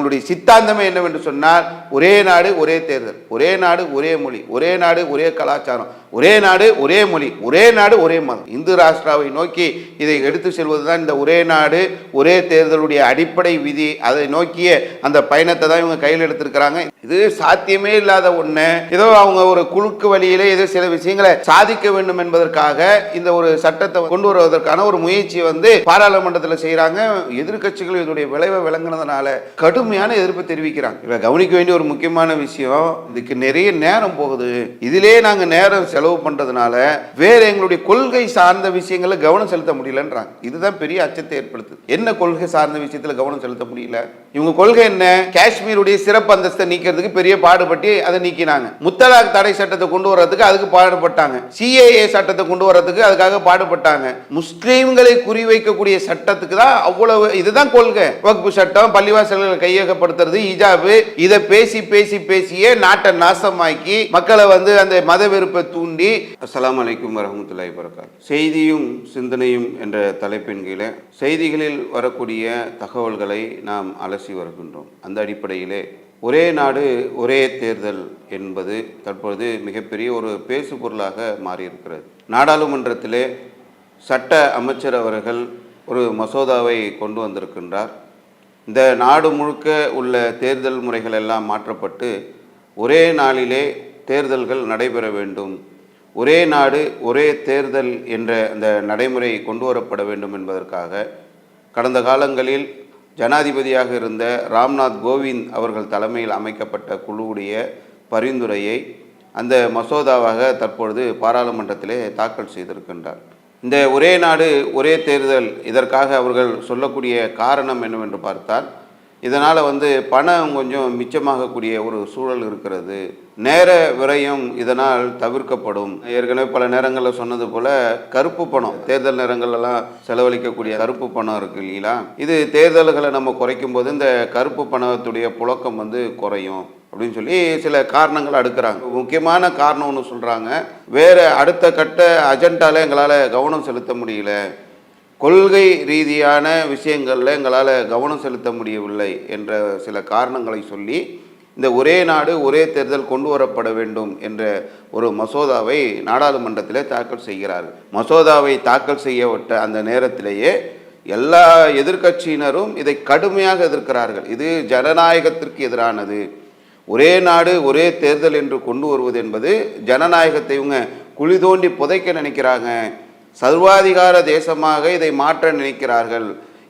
உங்களுடைய சித்தாந்தமே என்னவென்று சொன்னால் ஒரே நாடு ஒரே தேர்தல். ஒரே நாடு ஒரே மொழி. ஒரே நாடு ஒரே கலாச்சாரம். ஒரே நாடு ஒரே மொழி ஒரே நாடு ஒரே மதம். இந்து ராஷ்டிராவை நோக்கி இதை எடுத்து செல்வதுதான் இந்த ஒரே நாடு ஒரே தேர்தலுடைய அடிப்படை விதி. அதை நோக்கிய அந்த பயணத்தை தான் இவங்க கையில் எடுத்திருக்கிறாங்க. இது சாத்தியமே இல்லாத ஒண்ணு. ஏதோ அவங்க ஒரு குழுக்கு வழியிலே ஏதோ சில விஷயங்களை சாதிக்க வேண்டும் என்பதற்காக இந்த ஒரு சட்டத்தை கொண்டு வருவதற்கான ஒரு முயற்சி வந்து பாராளுமன்றத்தில் செய்கிறாங்க எதிர்க்கட்சிகள் இதனுடைய விளைவை விளங்குனதுனால கடுமையான எதிர்ப்பு தெரிவிக்கிறாங்க. இதை கவனிக்க வேண்டிய ஒரு முக்கியமான விஷயம் இதுக்கு நிறைய நேரம் போகுது. இதிலே நாங்கள் நேரம் செலவு பண்ணுறதுனால வேற எங்களுடைய கொள்கை சார்ந்த விஷயங்களை கவனம் செலுத்த முடியலன்றாங்க. இதுதான் பெரிய அச்சத்தை ஏற்படுத்துது. என்ன கொள்கை சார்ந்த விஷயத்தில் கவனம் செலுத்த முடியல? இவங்க கொள்கை என்ன? காஷ்மீருடைய சிறப்பு அந்தஸ்தை நீக்கிறதுக்கு பெரிய பாடுபட்டு அதை நீக்கினாங்க. முத்தலாக் தடை சட்டத்தை கொண்டு வர்றதுக்கு அதுக்கு பாடுபட்டாங்க. சிஏஏ சட்டத்தை கொண்டு வர்றதுக்கு அதுக்காக பாடுபட்டாங்க. முஸ்லீம்களை குறிவைக்கக்கூடிய சட்டத்துக்கு தான் அவ்வளவு இதுதான் கொள்கை. வகுப்பு சட்டம் பள்ளிவாசல்களை கையகப்படுத்துறது இஜாபு இதை பேசி பேசி பேசியே நாட்டை நாசமாக்கி மக்களை வந்து அந்த மத வெறுப்பை தூண்டி. அஸ்லாம் அலைக்கும் வரஹ்மத்துல்லாஹி வரகாத் செய்தியும் சிந்தனையும் என்ற தலைப்பின் கீழே செய்திகளில் வரக்கூடிய தகவல்களை நாம் அலசி வருகின்றோம். அந்த அடிப்படையிலே ஒரே நாடு ஒரே தேர்தல் என்பது தற்பொழுது மிகப்பெரிய ஒரு பேசு பொருளாக மாறியிருக்கிறது. நாடாளுமன்றத்திலே சட்ட அமைச்சர் அவர்கள் ஒரு மசோதாவை கொண்டு வந்திருக்கின்றார். இந்த நாடு முழுக்க உள்ள தேர்தல் முறைகள் எல்லாம் மாற்றப்பட்டு ஒரே நாளிலே தேர்தல்கள் நடைபெற வேண்டும். ஒரே நாடு ஒரே தேர்தல் என்ற அந்த நடைமுறை கொண்டு வரப்பட வேண்டும் என்பதற்காக கடந்த காலங்களில் ஜனாதிபதியாக இருந்த ராம்நாத் கோவிந்த் அவர்கள் தலைமையில் அமைக்கப்பட்ட குழுவுடைய பரிந்துரையை அந்த மசோதாவாக தற்பொழுது பாராளுமன்றத்திலே தாக்கல் செய்திருக்கின்றார். இந்த ஒரே நாடு ஒரே தேர்தல் இதற்காக அவர்கள் சொல்லக்கூடிய காரணம் என்னவென்று பார்த்தால் இதனால் வந்து பணம் கொஞ்சம் மிச்சமாகக்கூடிய ஒரு சூழல் இருக்கிறது. நேர விரயம் இதனால் தவிர்க்கப்படும். ஏற்கனவே பல நேரங்களில் சொன்னது போல கருப்பு பணம் தேர்தல் நேரங்கள்லாம் செலவழிக்கக்கூடிய கருப்பு பணம் இருக்கு இல்லைங்களா? இது தேர்தல்களை நம்ம குறைக்கும் போது இந்த கருப்பு பணத்துடைய புழக்கம் வந்து குறையும் அப்படின்னு சொல்லி சில காரணங்கள் அடுக்கிறாங்க. முக்கியமான காரணம் ஒன்று சொல்கிறாங்க வேறு அடுத்த கட்ட அஜெண்டாவில் எங்களால் கவனம் செலுத்த முடியல. கொள்கை ரீதியான விஷயங்களில் எங்களால் கவனம் செலுத்த முடியவில்லை என்ற சில காரணங்களை சொல்லி இந்த ஒரே நாடு ஒரே தேர்தல் கொண்டு வரப்பட வேண்டும் என்ற ஒரு மசோதாவை நாடாளுமன்றத்தில் தாக்கல் செய்கிறார்கள் மசோதாவை தாக்கல் செய்யப்பட்ட அந்த நேரத்திலேயே எல்லா எதிர்க்கட்சியினரும் இதை கடுமையாக எதிர்க்கிறார்கள். இது ஜனநாயகத்திற்கு எதிரானது. ஒரே நாடு ஒரே தேர்தல் என்று கொண்டு வருவது என்பது ஜனநாயகத்தை இவங்க குழி தோண்டி புதைக்க நினைக்கிறாங்க. சர்வாதிகார தேசமாக இதை மாற்ற நினைக்கிறார்கள்.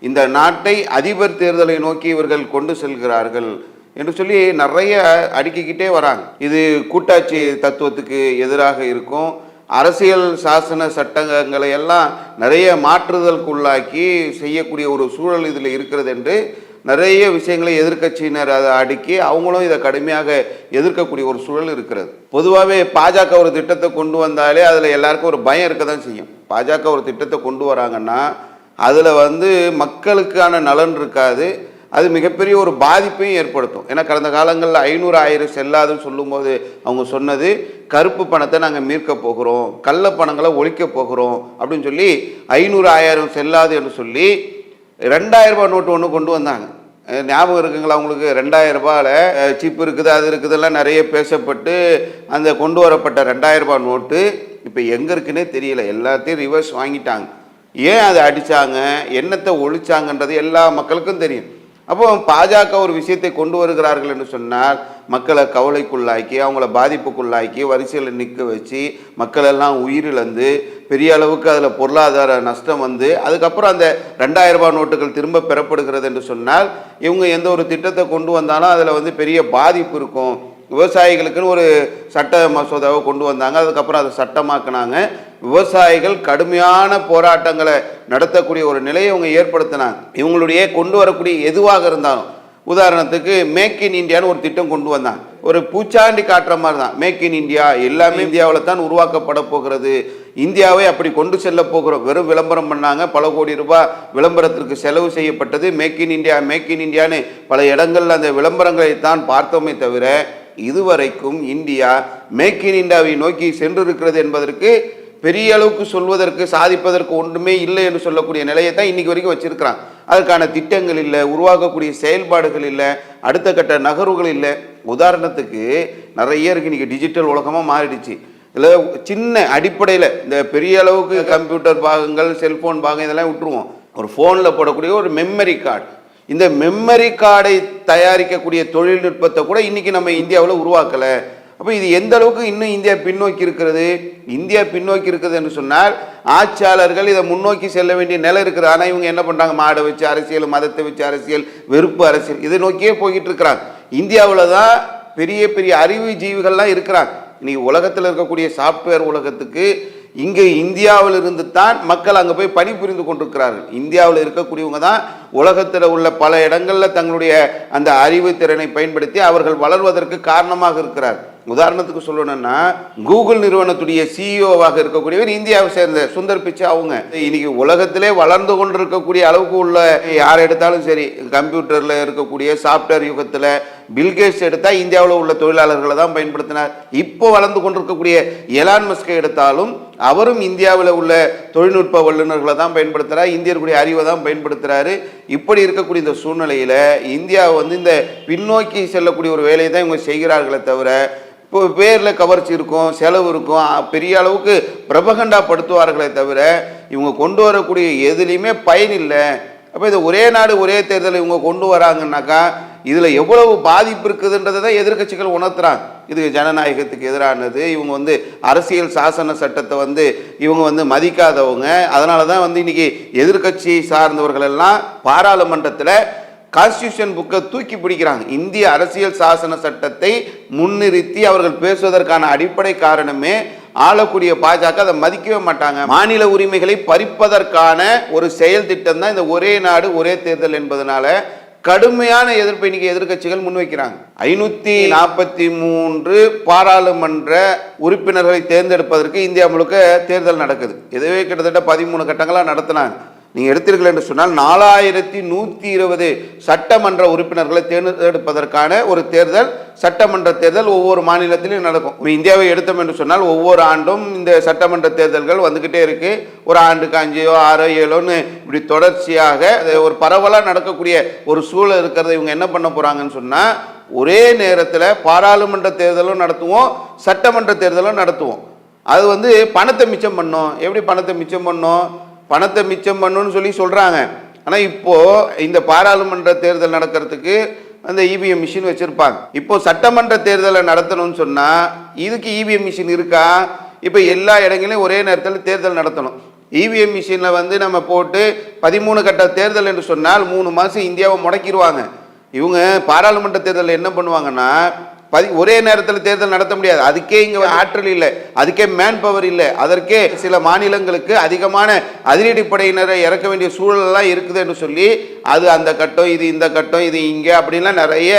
இந்த நாட்டை அதிபர் தேர்தலை நோக்கி இவர்கள் கொண்டு செல்கிறார்கள் என்று சொல்லி நிறைய அடுக்கிக்கிட்டே வராங்க. இது கூட்டாட்சி தத்துவத்துக்கு எதிராக இருக்கும். அரசியல் சாசன சட்டங்களை எல்லாம் நிறைய மாற்றுதலுக்குள்ளாக்கி செய்யக்கூடிய ஒரு சூழல் இதில் இருக்கிறது என்று நிறைய விஷயங்களை எதிர்க்கட்சியினர் அதை அடுக்கி அவங்களும் இதை கடுமையாக எதிர்க்கக்கூடிய ஒரு சூழல் இருக்கிறது. பொதுவாகவே பாஜக ஒரு திட்டத்தை கொண்டு வந்தாலே அதில் எல்லாருக்கும் ஒரு பயம் இருக்க தான் செய்யும். பாஜக ஒரு திட்டத்தை கொண்டு வராங்கன்னா அதில் வந்து மக்களுக்கான நலன் இருக்காது. அது மிகப்பெரிய ஒரு பாதிப்பையும் ஏற்படுத்தும். ஏன்னா கடந்த காலங்களில் ஐநூறு ஆயிரம் செல்லாதுன்னு சொல்லும்போது அவங்க சொன்னது கருப்பு பணத்தை நாங்கள் மீட்க போகிறோம் கள்ள பணங்களை ஒழிக்க போகிறோம் அப்படின்னு சொல்லி ஐநூறு ஆயிரம் செல்லாது என்று சொல்லி ரெண்டாயிரம் ரூபாய் நோட்டு ஒன்று கொண்டு வந்தாங்க. ஞாபகம் இருக்குங்களா உங்களுக்கு? ரெண்டாயிரம் ரூபாயில் சிப் இருக்குது அது இருக்குதெல்லாம் நிறைய பேசப்பட்டு அந்த கொண்டு வரப்பட்ட ரெண்டாயிரம் ரூபாய் நோட்டு இப்போ எங்கே இருக்குன்னே தெரியல. எல்லாத்தையும் ரிவர்ஸ் வாங்கிட்டாங்க. ஏன் அதை அடித்தாங்க என்னத்தை ஒழிச்சாங்கன்றது எல்லா மக்களுக்கும் தெரியும். அப்போ பாஜக ஒரு விஷயத்தை கொண்டு வருகிறார்கள் என்று சொன்னால் மக்களை கவலைக்குள்ளாக்கி அவங்கள பாதிப்புக்குள்ளாக்கி வரிசையில் நிற்க வச்சு மக்களெல்லாம் உயிரிழந்து பெரிய அளவுக்கு அதில் பொருளாதார நஷ்டம் வந்து அதுக்கப்புறம் அந்த ரெண்டாயிரம் ரூபாய் நோட்டுகள் திரும்ப பெறப்படுகிறது என்று சொன்னால் இவங்க எந்த ஒரு திட்டத்தை கொண்டு வந்தாலும் அதில் வந்து பெரிய பாதிப்பு இருக்கும். விவசாயிகளுக்குன்னு ஒரு சட்ட மசோதாவை கொண்டு வந்தாங்க. அதுக்கப்புறம் அதை சட்டமாக்குனாங்க. விவசாயிகள் கடுமையான போராட்டங்களை நடத்தக்கூடிய ஒரு நிலையை இவங்க ஏற்படுத்தினாங்க. இவங்களுடைய கொண்டு வரக்கூடிய எதுவாக இருந்தாலும் உதாரணத்துக்கு மேக் இன் இந்தியான்னு ஒரு திட்டம் கொண்டு வந்தாங்க. ஒரு பூச்சாண்டி காட்டுற மாதிரி தான். மேக் இன் இந்தியா எல்லாமே இந்தியாவில் தான் உருவாக்கப்பட போகிறது. இந்தியாவை அப்படி கொண்டு செல்ல போகிறோம். வெறும் விளம்பரம் பண்ணாங்க. பல கோடி ரூபாய் விளம்பரத்திற்கு செலவு செய்யப்பட்டது. Make in India make in இந்தியான்னு பல இடங்கள்ல அந்த விளம்பரங்களை தான் பார்த்தோமே தவிர இதுவரைக்கும் இந்தியா மேக் இன் இந்தியாவை நோக்கி சென்றிருக்கிறது என்பதற்கு பெரிய அளவுக்கு சொல்வதற்கு சாதிப்பதற்கு ஒன்றுமே இல்லை என்று சொல்லக்கூடிய நிலையை தான் இன்னைக்கு வரைக்கும் வச்சிருக்கிறான். அதற்கான திட்டங்கள் இல்லை உருவாக்கக்கூடிய செயல்பாடுகள் இல்லை அடுத்த கட்ட நகர்வுகள் இல்லை. உதாரணத்துக்கு நிறைய இருக்கு. இன்னைக்கு டிஜிட்டல் உலகமாக மாறிடுச்சு. இதில் சின்ன அடிப்படையில் இந்த பெரிய அளவுக்கு கம்ப்யூட்டர் பாகங்கள் செல்ஃபோன் பாகம் இதெல்லாம் விட்டுருவோம். ஒரு ஃபோனில் போடக்கூடிய ஒரு மெமரி கார்டு இந்த மெமரி கார்டை தயாரிக்கக்கூடிய தொழில்நுட்பத்தை கூட இன்றைக்கி நம்ம இந்தியாவில் உருவாக்கலை. அப்போ இது எந்த அளவுக்கு இன்னும் இந்தியா பின்னோக்கி இருக்கிறது? இந்தியா பின்னோக்கி இருக்குது என்று சொன்னால் ஆட்சியாளர்கள் இதை முன்னோக்கி செல்ல வேண்டிய நிலை இருக்குது. ஆனால் இவங்க என்ன பண்ணுறாங்க மாடை வச்சு அரசியல் மதத்தை வச்சு அரசியல் வெறுப்பு அரசியல் இதை நோக்கியே போய்கிட்டு இருக்கிறாங்க. இந்தியாவில் தான் பெரிய பெரிய அறிவு ஜீவிகள்லாம் இருக்கிறாங்க. இன்னைக்கு உலகத்தில் இருக்கக்கூடிய சாஃப்ட்வேர் உலகத்துக்கு இங்கே இந்தியாவில் இருந்து தான் மக்கள் அங்கே போய் பணிபுரிந்து கொண்டிருக்கிறார்கள். இந்தியாவில் இருக்கக்கூடியவங்க தான் உலகத்தில் உள்ள பல இடங்களில் தங்களுடைய அந்த அறிவு திறனை பயன்படுத்தி அவர்கள் வளர்வதற்கு காரணமாக இருக்கிறார். உதாரணத்துக்கு சொல்லணும்னா கூகுள் நிறுவனத்துடைய சிஇஓவாக இருக்கக்கூடியவர் இந்தியாவை சேர்ந்த சுந்தர் பிச்சை அவங்க. இன்னைக்கு உலகத்திலே வளர்ந்து கொண்டிருக்கக்கூடிய அளவுக்கு உள்ள யார் எடுத்தாலும் சரி கம்ப்யூட்டரில் இருக்கக்கூடிய சாஃப்ட்வேர் யுகத்தில் பில்கேட்ஸ் எடுத்தால் இந்தியாவில் உள்ள தொழிலாளர்களை தான் பயன்படுத்தினார். இப்போ வளர்ந்து கொண்டிருக்கக்கூடிய எலான் மஸ்கை எடுத்தாலும் அவரும் இந்தியாவில் உள்ள தொழில்நுட்ப வல்லுநர்களை தான் பயன்படுத்துகிறார் இந்தியர்களுடைய அறிவை தான் பயன்படுத்துகிறாரு இப்படி இருக்கக்கூடிய இந்த சூழ்நிலையில் இந்தியா வந்து இந்த பின்னோக்கி செல்லக்கூடிய ஒரு வேலையை தான் இவங்க செய்கிறார்களே தவிர இப்போ பேரில் கவர்ச்சி இருக்கும் செலவு இருக்கும் பெரிய அளவுக்கு பிரபகண்டா படுத்துவார்களே தவிர இவங்க கொண்டு வரக்கூடிய எதுலேயுமே பயன் இல்லை. அப்போ இது ஒரே நாடு ஒரே தேர்தலை இவங்க கொண்டு வராங்கன்னாக்கா இதில் எவ்வளவு பாதிப்பு இருக்குதுன்றதை தான் எதிர்க்கட்சிகள் உணர்த்துறாங்க. இது ஜனநாயகத்துக்கு எதிரானது. இவங்க வந்து அரசியல் சாசன சட்டத்தை வந்து இவங்க வந்து மதிக்காதவங்க. அதனால தான் வந்து இன்னைக்கு எதிர்க்கட்சி சார்ந்தவர்கள் எல்லாம் பாராளுமன்றத்தில் கான்ஸ்டியூஷன் புக்கை தூக்கி பிடிக்கிறாங்க. இந்திய அரசியல் சாசன சட்டத்தை முன்னிறுத்தி அவர்கள் பேசுவதற்கான அடிப்படை காரணமே ஆளக்கூடிய பாஜக அதை மதிக்கவே மாட்டாங்க. மாநில உரிமைகளை பறிப்பதற்கான ஒரு செயல் திட்டம் தான் இந்த ஒரே நாடு ஒரே தேர்தல் என்பதனால கடுமையான எதிர்ப்பை இன்னைக்கு எதிர்க்கட்சிகள் முன்வைக்கிறாங்க. ஐநூத்தி நாற்பத்தி மூன்று பாராளுமன்ற உறுப்பினர்களை தேர்ந்தெடுப்பதற்கு இந்தியா முழுக்க தேர்தல் நடக்குது. இதுவே கிட்டத்தட்ட பதிமூணு கட்டங்களா நடத்தினாங்க. நீங்கள் எடுத்தீர்கள் என்று சொன்னால் நாலாயிரத்தி நூற்றி இருபது சட்டமன்ற உறுப்பினர்களை தேர்ந்தெடுப்பதற்கான ஒரு தேர்தல் சட்டமன்ற தேர்தல் ஒவ்வொரு மாநிலத்திலும் நடக்கும். இந்தியாவை எடுத்தோம் என்று சொன்னால் ஒவ்வொரு ஆண்டும் இந்த சட்டமன்ற தேர்தல்கள் வந்துக்கிட்டே இருக்குது ஒரு ஆண்டுக்கு அஞ்சோ ஆறோ ஏழோன்னு இப்படி தொடர்ச்சியாக ஒரு பரவலாக நடக்கக்கூடிய ஒரு சூழல் இருக்கிறத இவங்க என்ன பண்ண போகிறாங்கன்னு சொன்னால் ஒரே நேரத்தில் பாராளுமன்ற தேர்தலும் நடத்துவோம் சட்டமன்ற தேர்தலும் நடத்துவோம். அது வந்து பணத்தை மிச்சம் பண்ணும். எப்படி பணத்தை மிச்சம் பண்ணும்? பணத்தை மிச்சம் பண்ணுன்னு சொல்லி சொல்கிறாங்க ஆனால் இப்போது இந்த பாராளுமன்ற தேர்தல் நடக்கிறதுக்கு அந்த இவிஎம் மிஷின் வச்சுருப்பாங்க. இப்போது சட்டமன்ற தேர்தலை நடத்தணும்னு சொன்னால் இதுக்கு இவிஎம் மிஷின் இருக்கா? இப்போ எல்லா இடங்களையும் ஒரே நேரத்தில் தேர்தல் நடத்தணும். இவிஎம் மிஷினில் வந்து நம்ம போட்டு பதிமூணு கட்ட தேர்தல் என்று சொன்னால் மூணு மாதம் இந்தியாவை முடக்கிடுவாங்க. இவங்க பாராளுமன்ற தேர்தலில் என்ன பண்ணுவாங்கன்னா பதி ஒரே நேரத்தில் தேர்தல் நடத்த முடியாது. அதுக்கே இங்கே ஆற்றல் இல்லை. அதுக்கே மேன் பவர் இல்லை. அதற்கே சில மாநிலங்களுக்கு அதிகமான அதிரடி படையினரை இறக்க வேண்டிய சூழலெல்லாம் இருக்குதுன்னு சொல்லி அது அந்த கட்டம் இது இந்த கட்டம் இது இங்கே அப்படின்லாம் நிறைய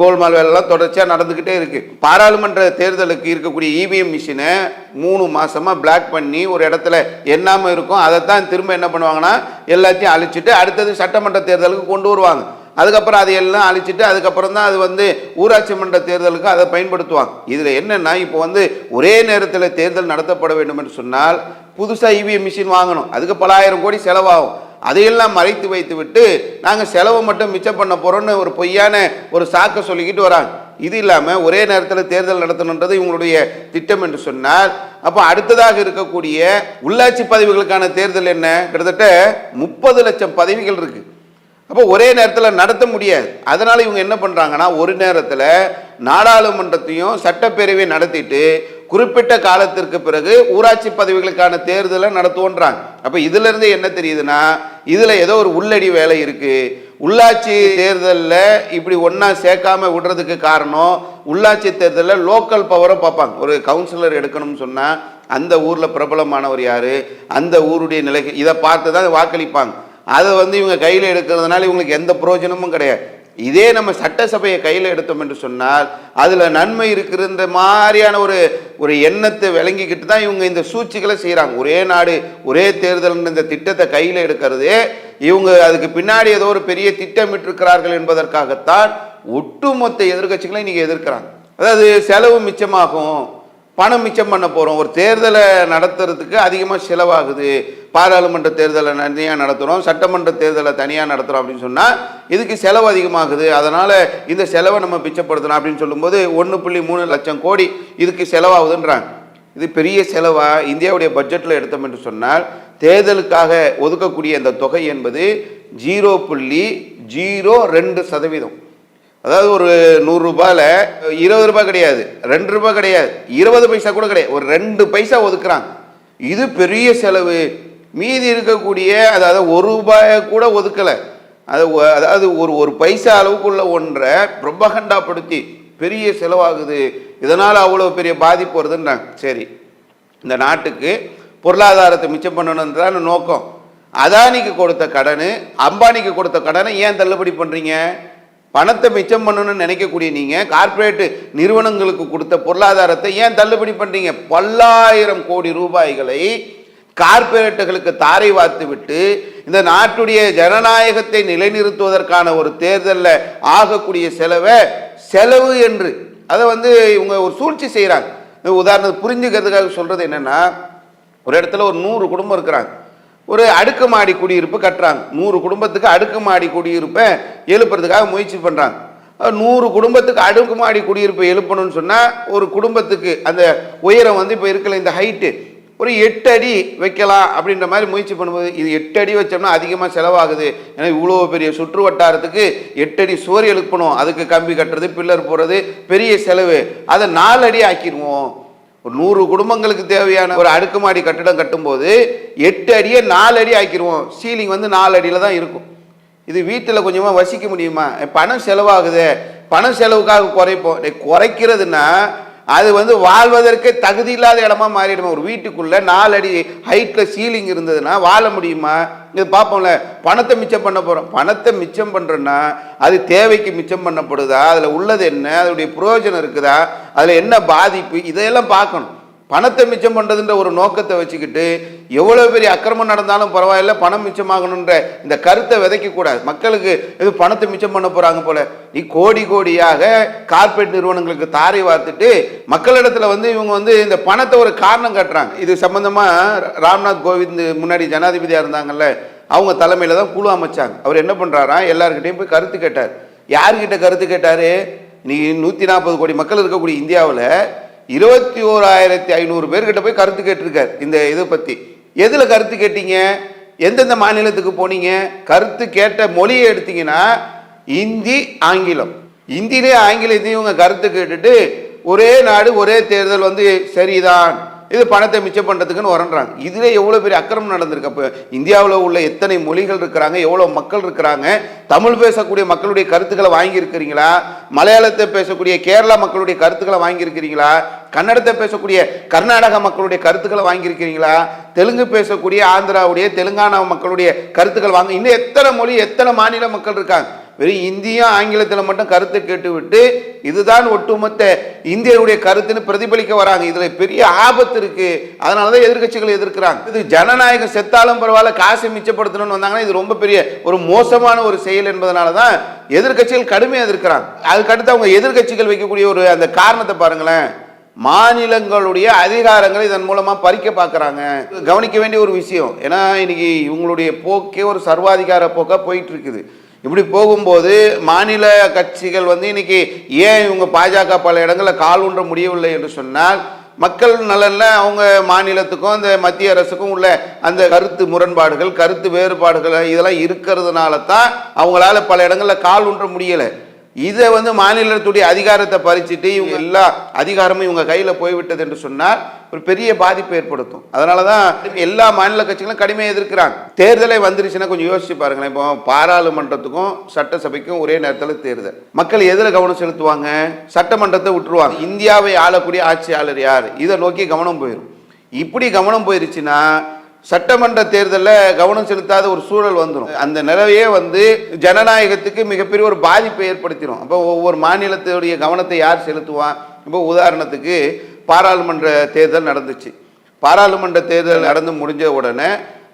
கோல்மால் வேலைலாம் தொடர்ச்சியாக நடந்துக்கிட்டே இருக்குது பாராளுமன்ற தேர்தலுக்கு இருக்கக்கூடிய இவிஎம் மிஷினை மூணு மாதமாக பிளாக் பண்ணி ஒரு இடத்துல எண்ணாமல் இருக்கும். அதைத்தான் திரும்ப என்ன பண்ணுவாங்கன்னா எல்லாத்தையும் அழிச்சிட்டு அடுத்தது சட்டமன்ற தேர்தலுக்கு கொண்டு வருவாங்க. அதுக்கப்புறம் அதை எல்லாம் அழிச்சிட்டு அதுக்கப்புறம் தான் அது வந்து ஊராட்சி மன்ற தேர்தலுக்கு அதை பயன்படுத்துவாங்க. இதில் என்னென்னா இப்போ வந்து ஒரே நேரத்தில் தேர்தல் நடத்தப்பட வேண்டும் என்று சொன்னால் புதுசாக இவிஎம் மிஷின் வாங்கணும். அதுக்கு பலாயிரம் கோடி செலவாகும். அதையெல்லாம் மறைத்து வைத்து விட்டு நாங்கள் செலவை மட்டும் மிச்சம் பண்ண போகிறோன்னு ஒரு பொய்யான ஒரு சாக்கை சொல்லிக்கிட்டு வராங்க. இது இல்லாமல் ஒரே நேரத்தில் தேர்தல் நடத்தணுன்றது இவங்களுடைய திட்டம் என்று சொன்னால் அப்போ அடுத்ததாக இருக்கக்கூடிய உள்ளாட்சி பதவிகளுக்கான தேர்தல் என்ன? கிட்டத்தட்ட முப்பது லட்சம் பதவிகள் இருக்குது அப்போ ஒரே நேரத்தில் நடத்த முடியாது. அதனால் இவங்க என்ன பண்ணுறாங்கன்னா ஒரு நேரத்தில் நாடாளுமன்றத்தையும் சட்டப்பேரவையும் நடத்திட்டு குறிப்பிட்ட காலத்திற்கு பிறகு ஊராட்சி பதவிகளுக்கான தேர்தலை நடத்துவோன்றாங்க. அப்போ இதிலிருந்து என்ன தெரியுதுன்னா இதில் ஏதோ ஒரு உள்ளடி வேலை இருக்குது உள்ளாட்சி தேர்தலில் இப்படி ஒன்றா சேர்க்காம விடுறதுக்கு காரணம் உள்ளாட்சி தேர்தலில் லோக்கல் பவரை பார்ப்பாங்க. ஒரு கவுன்சிலர் எடுக்கணும்னு சொன்னால் அந்த ஊரில் பிரபலமானவர் யார்? அந்த ஊருடைய நிலை இதை பார்த்து தான் வாக்களிப்பாங்க. அதை வந்து இவங்க கையில் எடுக்கிறதுனால இவங்களுக்கு எந்த பிரயோஜனமும் கிடையாது. இதே நம்ம சட்டசபையை கையில் எடுத்தோம் என்று சொன்னால் அதில் நன்மை இருக்கிற மாதிரியான ஒரு ஒரு எண்ணத்தை விளங்கிக்கிட்டு தான் இவங்க இந்த சூழ்ச்சிகளை செய்கிறாங்க ஒரே நாடு ஒரே தேர்தல் இந்த திட்டத்தை கையில் எடுக்கிறதே இவங்க அதுக்கு பின்னாடி ஏதோ ஒரு பெரிய திட்டமிட்டிருக்கிறார்கள் என்பதற்காகத்தான் ஒட்டுமொத்த எதிர்கட்சிகளை நீங்கள் எதிர்க்கிறாங்க. அதாவது செலவு மிச்சமாகும். பணம் மிச்சம் பண்ண போகிறோம் ஒரு தேர்தலை நடத்துறதுக்கு அதிகமாக செலவாகுது. பாராளுமன்ற தேர்தலை தனியாக நடத்துகிறோம் சட்டமன்ற தேர்தலை தனியாக நடத்துகிறோம் அப்படின்னு சொன்னால் இதுக்கு செலவு அதிகமாகுது. அதனால் இந்த செலவை நம்ம மிச்சப்படுத்தணும் அப்படின்னு சொல்லும்போது ஒன்று புள்ளி மூணு லட்சம் கோடி இதுக்கு செலவாகுதுன்றாங்க. இது பெரிய செலவாக இந்தியாவுடைய பட்ஜெட்டில் எடுத்தோம் என்று சொன்னால் தேர்தலுக்காக ஒதுக்கக்கூடிய இந்த தொகை என்பது ஜீரோ புள்ளி ஜீரோ ரெண்டு சதவீதம். அதாவது ஒரு நூறுரூபாயில் இருபது ரூபாய் கிடையாது. ரெண்டு ரூபாய் கிடையாது. இருபது பைசா கூட கிடையாது. ஒரு ரெண்டு பைசா ஒதுக்குறாங்க. இது பெரிய செலவு. மீதி இருக்கக்கூடிய அதாவது ஒரு ரூபாயை கூட ஒதுக்கலை. அது அதாவது ஒரு ஒரு பைசா அளவுக்குள்ள ஒன்றை பிரபகண்டாப்படுத்தி பெரிய செலவாகுது. இதனால் அவ்வளோ பெரிய பாதிப்பு வருதுன்றாங்க. சரி. இந்த நாட்டுக்கு பொருளாதாரத்தை மிச்சம் பண்ணணும்னு தான் நோக்கம். அதானிக்கு கொடுத்த கடன் அம்பானிக்கு கொடுத்த கடனை ஏன் தள்ளுபடி பண்ணுறீங்க பணத்தை மிச்சம் பண்ணணும்னு நினைக்கக்கூடிய நீங்கள் கார்ப்பரேட் நிறுவனங்களுக்கு கொடுத்த பொருளாதாரத்தை ஏன் தள்ளுபடி பண்ணுறீங்க பல்லாயிரம் கோடி ரூபாய்களை கார்ப்பரேட்டுகளுக்கு தாரை வார்த்து விட்டு இந்த நாட்டுடைய ஜனநாயகத்தை நிலைநிறுத்துவதற்கான ஒரு தேர்தலில் ஆகக்கூடிய செலவை செலவு என்று. அதை வந்து இவங்க ஒரு சூழ்ச்சி செய்கிறாங்க உதாரணத்துக்கு புரிஞ்சுக்கிறதுக்காக சொல்கிறது என்னென்னா ஒரு இடத்துல ஒரு நூறு குடும்பம் இருக்கிறாங்க. ஒரு அடுக்குமாடி குடியிருப்பு கட்டுறாங்க. நூறு குடும்பத்துக்கு அடுக்குமாடி குடியிருப்பை எழுப்புறதுக்காக முயற்சி பண்ணுறாங்க நூறு குடும்பத்துக்கு அடுக்குமாடி குடியிருப்பை எழுப்பணும்னு சொன்னால் ஒரு குடும்பத்துக்கு அந்த உயரம் வந்து இப்போ இருக்கல இந்த ஹைட்டு ஒரு எட்டு அடி வைக்கலாம் அப்படின்ற மாதிரி முயற்சி பண்ணும்போது இது எட்டு அடி வச்சோம்னா அதிகமாக செலவாகுது. ஏன்னா இவ்வளோ பெரிய சுற்று வட்டாரத்துக்கு எட்டு அடி சுவர் எழுப்பணும். அதுக்கு கம்பி கட்டுறது பில்லர் போடுறது பெரிய செலவு. அதை நாலு அடி ஆக்கிடுவோம். ஒரு நூறு குடும்பங்களுக்கு தேவையான ஒரு அடுக்குமாடி கட்டிடம் கட்டும்போது எட்டு அடியை நாலு அடி ஆக்கிடுவோம் சீலிங் வந்து நாலு அடியில் தான் இருக்கும். இது வீட்டில் கொஞ்சமாக வசிக்க முடியுமா? பணம் செலவாகுது. பணம் செலவுக்காக குறைப்போம். குறைக்கிறதுன்னா குறைக்கிறதுனா அது வந்து வாழ்வதற்கு தகுதி இல்லாத இடமா மாறிடுமா. ஒரு வீட்டுக்குள்ளே நாலு அடி ஹைட்டில் சீலிங் இருந்ததுன்னா வாழ முடியுமா? இது பார்ப்போம்ல. பணத்தை மிச்சம் பண்ண போகிறோம் பணத்தை மிச்சம் பண்ணுறோன்னா அது தேவைக்கு மிச்சம் பண்ணப்படுதா? அதில் உள்ளது என்ன? அதனுடைய பிரயோஜனம் இருக்குதா? அதில் என்ன பாதிப்பு? இதையெல்லாம் பார்க்கணும். பணத்தை மிச்சம் பண்ணுறதுன்ற ஒரு நோக்கத்தை வச்சுக்கிட்டு எவ்வளோ பெரிய அக்கிரமம் நடந்தாலும் பரவாயில்ல பணம் மிச்சமாகணுன்ற இந்த கருத்தை விதைக்கக்கூடாது மக்களுக்கு இது பணத்தை மிச்சம் பண்ண போகிறாங்க போல. நீ கோடி கோடியாக கார்பரேட் நிறுவனங்களுக்கு தாரை வார்த்துட்டு மக்களிடத்தில் வந்து இவங்க வந்து இந்த பணத்தை ஒரு காரணம் காட்டுறாங்க. இது சம்மந்தமாக ராம்நாத் கோவிந்த் முன்னாடி ஜனாதிபதியாக இருந்தாங்கல்ல அவங்க தலைமையில் தான் குழு அமைச்சாங்க. அவர் என்ன பண்ணுறாராம் எல்லாருக்கிட்டையும் போய் கருத்து கேட்டார். யார்கிட்ட கருத்து கேட்டார்? நீ நூற்றி நாற்பது கோடி மக்கள் இருக்கக்கூடிய இந்தியாவில் இருபத்தி ஓராயிரத்தி ஐநூறு பேர்கிட்ட போய் கருத்து கேட்டிருக்கார் இந்த இதை பற்றி எதில் கருத்து கேட்டீங்க? எந்தெந்த மாநிலத்துக்கு போனீங்க? கருத்து கேட்ட மொழியை எடுத்தீங்கன்னா இந்தி ஆங்கிலம். இந்தியிலே ஆங்கிலத்தையும் இவங்க கருத்து கேட்டுட்டு ஒரே நாடு ஒரே தேர்தல் வந்து சரிதான். இது பணத்தை மிச்சம் பண்ணுறதுக்குன்னு வரன்றாங்க. இதில் எவ்வளோ பெரிய அக்கிரமம் நடந்திருக்கு. அப்போ இந்தியாவில் உள்ள எத்தனை மொழிகள் இருக்கிறாங்க எவ்வளோ மக்கள் இருக்கிறாங்க தமிழ் பேசக்கூடிய மக்களுடைய கருத்துக்களை வாங்கியிருக்கிறீங்களா மலையாளத்தை பேசக்கூடிய கேரளா மக்களுடைய கருத்துக்களை வாங்கியிருக்கிறீங்களா கன்னடத்தை பேசக்கூடிய கர்நாடக மக்களுடைய கருத்துக்களை வாங்கியிருக்கிறீங்களா தெலுங்கு பேசக்கூடிய ஆந்திராவுடைய தெலுங்கானா மக்களுடைய கருத்துக்கள் வாங்க இன்னும் எத்தனை மொழி எத்தனை மாநில மக்கள் இருக்காங்க. வெறும் இந்தியும் ஆங்கிலத்தில் மட்டும் கருத்தை கேட்டுவிட்டு இதுதான் ஒட்டுமொத்த இந்தியருடைய கருத்துன்னு பிரதிபலிக்க வராங்க. இதில் பெரிய ஆபத்து இருக்கு. அதனால தான் எதிர்க்கட்சிகள் எதிர்க்கிறாங்க. இது ஜனநாயகம் செத்தாலும் பரவாயில்ல காசை மிச்சப்படுத்தணும்னு வந்தாங்கன்னா இது ரொம்ப பெரிய ஒரு மோசமான ஒரு செயல் என்பதனால தான் எதிர்க்கட்சிகள் கடுமையாக எதிர்க்கிறாங்க. அதுக்கடுத்து அவங்க எதிர்க்கட்சிகள் வைக்கக்கூடிய ஒரு அந்த காரணத்தை பாருங்களேன். மாநிலங்களுடைய அதிகாரங்களை இதன் மூலமாக பறிக்க பார்க்குறாங்க கவனிக்க வேண்டிய ஒரு விஷயம் ஏன்னா இன்னைக்கு இவங்களுடைய போக்கே ஒரு சர்வாதிகார போக்காக போயிட்டு இருக்குது. இப்படி போகும்போது மாநில கட்சிகள் வந்து இன்னைக்கு ஏன் இவங்க பாஜக பல இடங்களில் கால் ஊன்ற முடியவில்லை என்று சொன்னால் மக்கள் நலனில் அவங்க மாநிலத்துக்கும் இந்த மத்திய அரசுக்கும் உள்ள அந்த கருத்து முரண்பாடுகள் கருத்து வேறுபாடுகள் இதெல்லாம் இருக்கிறதுனால தான் அவங்களால பல இடங்களில் கால் ஊன்ற முடியலை. இதை வந்து மாநிலத்துடைய அதிகாரத்தை பறிச்சுட்டு இவங்க எல்லா அதிகாரமும் இவங்க கையில் போய்விட்டது என்று சொன்னால் ஒரு பெரிய பாதிப்பு ஏற்படுத்தும். அதனால தான் எல்லா மாநில கட்சிகளும் கடுமையாக எதிர்க்கிறாங்க. தேர்தலே வந்துருச்சுன்னா கொஞ்சம் யோசிச்சு பாருங்களேன். இப்போ பாராளுமன்றத்துக்கும் சட்டசபைக்கும் ஒரே நேரத்தில் தேர்தல். மக்கள் எதில் கவனம் செலுத்துவாங்க? சட்டமன்றத்தை விட்டுருவாங்க. இந்தியாவை ஆளக்கூடிய ஆட்சியாளர் யார்? இதை நோக்கி கவனம் போயிடும் இப்படி கவனம் போயிருச்சுன்னா சட்டமன்ற தேர்தலில் கவனம் செலுத்தாத ஒரு சூழல் வந்துடும் அந்த நிலையே வந்து ஜனநாயகத்துக்கு மிகப்பெரிய ஒரு பாதிப்பை ஏற்படுத்திடும் அப்போ ஒவ்வொரு மாநிலத்துடைய கவனத்தை யார் செலுத்துவான்? இப்போ உதாரணத்துக்கு பாராளுமன்ற தேர்தல் நடந்துச்சு. பாராளுமன்ற தேர்தல் நடந்து முடிஞ்ச உடனே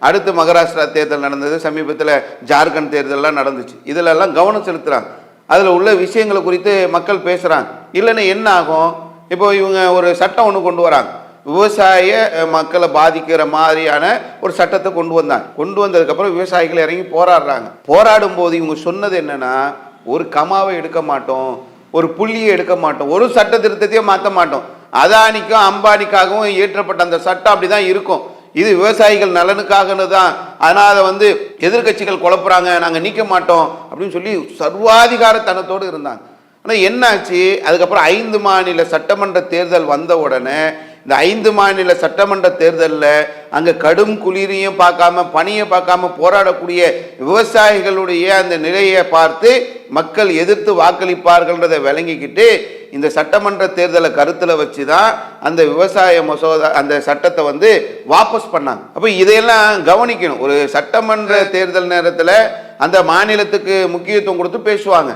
அடுத்து மகாராஷ்டிரா தேர்தல் நடந்தது சமீபத்தில் ஜார்க்கண்ட் தேர்தலெலாம் நடந்துச்சு. இதிலெல்லாம் கவனம் செலுத்துகிறாங்க அதில் உள்ள விஷயங்களை குறித்து மக்கள் பேசுகிறாங்க இல்லைன்னா என்ன ஆகும்? இப்போ இவங்க ஒரு சட்டம் ஒன்று கொண்டு வராங்க. விவசாய மக்களை பாதிக்கிற மாதிரியான ஒரு சட்டத்தை கொண்டு வந்தாங்க. கொண்டு வந்ததுக்கப்புறம் விவசாயிகள் இறங்கி போராடுறாங்க. போராடும் போது இவங்க சொன்னது என்னன்னா ஒரு கமாவை எடுக்க மாட்டோம் ஒரு புள்ளியை எடுக்க மாட்டோம் ஒரு சட்ட திருத்தத்தையே மாற்ற மாட்டோம். அதானிக்கும் அம்பானிக்காகவும் இயற்றப்பட்ட அந்த சட்டம் அப்படிதான் இருக்கும். இது விவசாயிகள் நலனுக்காகன்னு தான். அதனால் அதை வந்து எதிர்க்கட்சிகள் குழப்புறாங்க நாங்கள் நீக்க மாட்டோம் அப்படின்னு சொல்லி சர்வாதிகாரத்தனத்தோடு இருந்தாங்க. ஆனால் என்னாச்சு? அதுக்கப்புறம் ஐந்து மாநில சட்டமன்ற தேர்தல் வந்த உடனே இந்த ஐந்து மாநில சட்டமன்ற தேர்தலில் அங்கே கடும் குளிரையும் பார்க்காம பனியை பார்க்காம போராடக்கூடிய விவசாயிகளுடைய அந்த நிலையை பார்த்து மக்கள் எதிர்த்து வாக்களிப்பார்கள்ன்றதை விளங்கிக்கிட்டு இந்த சட்டமன்ற தேர்தலை கருத்தில் வச்சு தான் அந்த விவசாய மசோதா அந்த சட்டத்தை வந்து வாபஸ் பண்ணாங்க. அப்போ இதையெல்லாம் கவனிக்கணும். ஒரு சட்டமன்ற தேர்தல் நேரத்தில் அந்த மாநிலத்துக்கு முக்கியத்துவம் கொடுத்து பேசுவாங்க.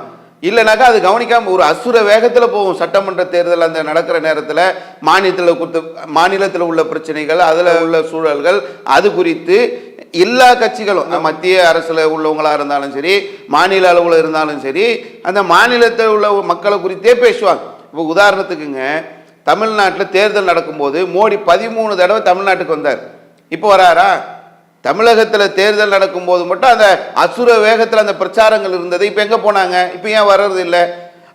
இல்லைனாக்கா அது கவனிக்காம ஒரு அசுர வேகத்தில் போகும். சட்டமன்ற தேர்தல் அந்த நடக்கிற நேரத்தில் மாநிலத்தில் கொடுத்து மாநிலத்தில் உள்ள பிரச்சனைகள் அதில் உள்ள சூழல்கள் அது குறித்து எல்லா கட்சிகளும் மத்திய அரசில் உள்ளவங்களா இருந்தாலும் சரி மாநில அளவில் இருந்தாலும் சரி அந்த மாநிலத்தில் உள்ள மக்களை குறித்தே பேசுவாங்க. இப்போ உதாரணத்துக்குங்க தமிழ்நாட்டில் தேர்தல் நடக்கும்போது மோடி பதிமூணு தடவை தமிழ்நாட்டுக்கு வந்தார். இப்போ வராரா? தமிழகத்தில் தேர்தல் நடக்கும்போது மட்டும் அந்த அசுர வேகத்தில் அந்த பிரச்சாரங்கள் இருந்தது. இப்போ எங்கே போனாங்க? இப்போ ஏன் வர்றது இல்லை?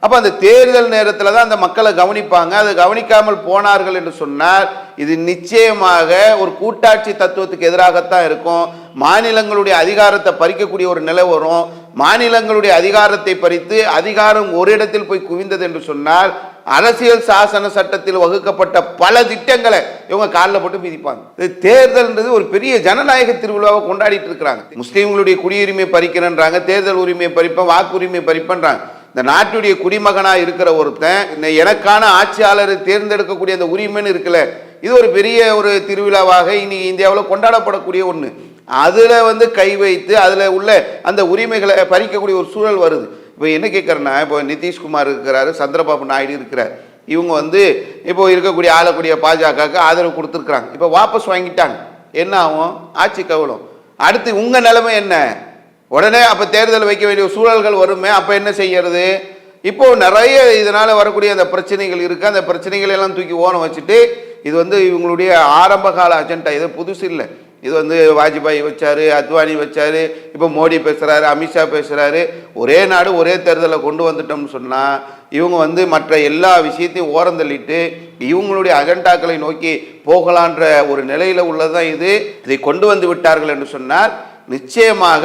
அப்போ அந்த தேர்தல் நேரத்தில் தான் அந்த மக்களை கவனிப்பாங்க. அதை கவனிக்காமல் போனார்கள் என்று சொன்னால் இது நிச்சயமாக ஒரு கூட்டாட்சி தத்துவத்துக்கு எதிராகத்தான் இருக்கும். மாநிலங்களுடைய அதிகாரத்தை பறிக்கக்கூடிய ஒரு நிலை வரும். மாநிலங்களுடைய அதிகாரத்தை பறித்து அதிகாரம் ஒரு இடத்தில் போய் குவிந்தது என்று சொன்னால் அரசியல் சாசன சட்டத்தில் வகுக்கப்பட்ட பல திட்டங்களை இவங்க காலில் போட்டு மிதிப்பாங்க. தேர்தல்ன்றது ஒரு பெரிய ஜனநாயக திருவிழாவை கொண்டாடிட்டு இருக்கிறாங்க. முஸ்லீம்களுடைய குடியுரிமை பறிக்கிறேன்றாங்க தேர்தல் உரிமையை பறிப்பேன் வாக்குரிமை பறிப்பேன்றாங்க. இந்த நாட்டுடைய குடிமகனாக இருக்கிற ஒருத்தன் இந்த எனக்கான ஆட்சியாளரை தேர்ந்தெடுக்கக்கூடிய அந்த உரிமைன்னு இருக்குல்ல இது ஒரு பெரிய ஒரு திருவிழாவாக இன்னைக்கு இந்தியாவில் கொண்டாடப்படக்கூடிய ஒன்று அதில் வந்து கை வைத்து அதில் உள்ள அந்த உரிமைகளை பறிக்கக்கூடிய ஒரு சூழல் வருது. இப்போ என்ன கேட்குறேன்னா இப்போ நிதிஷ்குமார் இருக்கிறாரு சந்திரபாபு நாயுடு இருக்கிறார். இவங்க வந்து இப்போ இருக்கக்கூடிய ஆளக்கூடிய பாஜகவுக்கு ஆதரவு கொடுத்துருக்குறாங்க. இப்போ வாபஸ் வாங்கிட்டாங்க. என்ன ஆகும்? ஆட்சி கவலும் அடுத்து உங்கள் நிலைமை என்ன? உடனே அப்போ தேர்தல் வைக்க வேண்டிய சூழல்கள் வருமே அப்போ என்ன செய்யறது? இப்போ நிறைய இதனால் வரக்கூடிய அந்த பிரச்சனைகள் இருக்குது அந்த பிரச்சனைகள் எல்லாம் தூக்கி ஓரம் வச்சுட்டு இது வந்து இவங்களுடைய ஆரம்ப கால அஜெண்டா இது புதுசு இல்லை. இது வந்து வாஜ்பாய் வச்சாரு அத்வானி வச்சார் இப்போ மோடி பேசுகிறாரு அமித்ஷா பேசுகிறாரு ஒரே நாடு ஒரே தேர்தலை கொண்டு வந்துட்டோம்னு சொன்னால் இவங்க வந்து மற்ற எல்லா விஷயத்தையும் ஓரம் தள்ளிட்டு இவங்களுடைய அஜெண்டாக்களை நோக்கி போகலான்ற ஒரு நிலையில் உள்ளதான் இது. இதை கொண்டு வந்து விட்டார்கள் என்று சொன்னால் நிச்சயமாக